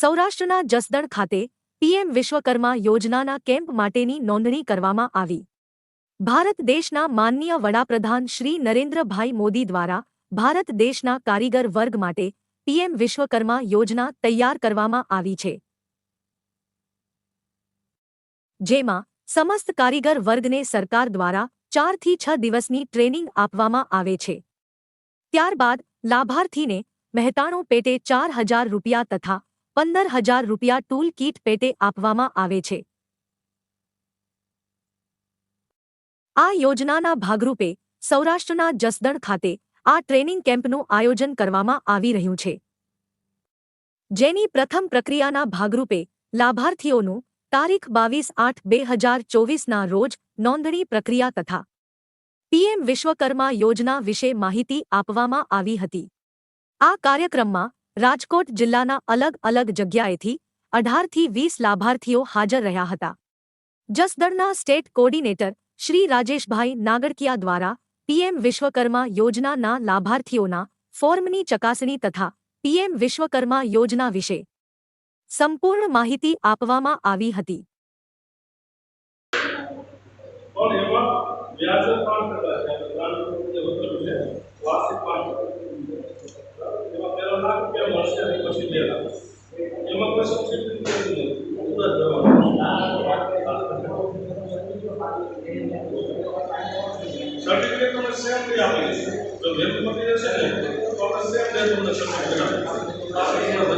સૌરાષ્ટ્રના જસદણ ખાતે પીએમ વિશ્વકર્મા યોજનાના કેમ્પ માટેની નોંધણી કરવામાં આવી. ભારત દેશના માનનીય વડાપ્રધાન શ્રી નરેન્દ્રભાઈ મોદી દ્વારા ભારત દેશના કારીગર વર્ગ માટે પીએમ વિશ્વકર્મા યોજના તૈયાર કરવામાં આવી છે. જેમાં સમસ્ત કારીગર વર્ગને સરકાર દ્વારા ચારથી છ દિવસની ટ્રેનિંગ આપવામાં આવે છે. ત્યારબાદ લાભાર્થીને મહેતાણો પેટે ચાર હજાર રૂપિયા તથા પંદર હજાર રૂપિયા ટૂલ કીટ પેટે આપવામાં આવે છે. આ યોજનાના ભાગરૂપે સૌરાષ્ટ્રના જસદણ ખાતે આ ટ્રેનિંગ કેમ્પનું આયોજન કરવામાં આવી રહ્યું છે. જેની પ્રથમ પ્રક્રિયાના ભાગરૂપે લાભાર્થીઓનું તારીખ બાવીસ આઠ બે હજાર ચોવીસના રોજ નોંધણી પ્રક્રિયા તથા પીએમ વિશ્વકર્મા યોજના વિશે માહિતી આપવામાં આવી હતી. આ કાર્યક્રમમાં રાજકોટ જિલ્લાના અલગ અલગ જગ્યાએથી અઢારથી વીસ લાભાર્થીઓ હાજર રહ્યા હતા. જસદણના સ્ટેટ કોર્ડિનેટર શ્રી રાજેશભાઈ નાગડકિયા દ્વારા પીએમ વિશ્વકર્મા યોજનાના લાભાર્થીઓના ફોર્મની ચકાસણી તથા પીએમ વિશ્વકર્મા યોજના વિશે સંપૂર્ણ માહિતી આપવામાં આવી હતી. પણ એમાં વ્યાજ પાંચ ટકા છે, વાર્ષિક પાંચ ટકા એમાં પહેલા લાખ રૂપિયા મળશે અને પછી બે લાખ એમાં કોઈ સબસિડી નથી પૂરા જવાનું સર્ટિફિકેટ તમને સેમ નહીં આપી જો વેબ મટીરિયલ જશે ને તો આપણે સેમ ડે તમને સર્ટિફિકેટ આપી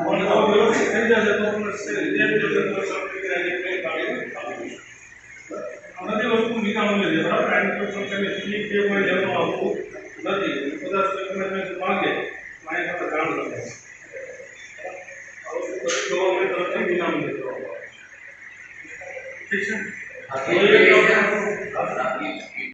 પણ વ્યવસ્થિત થઈ જશે તો તમને સે- જે તે તમને સર્ટિફિકેટ આપી દઈશું. આ વસ્તુ નિકામની છે બરાબર આની કોઈ સંખ્યાની ફી કે કોઈ લેવામાં આવતું નથી. બધા સ્ટેટમેન્ટ માંગે મારી પાસે જાણ કરે. આ ઠીક છે?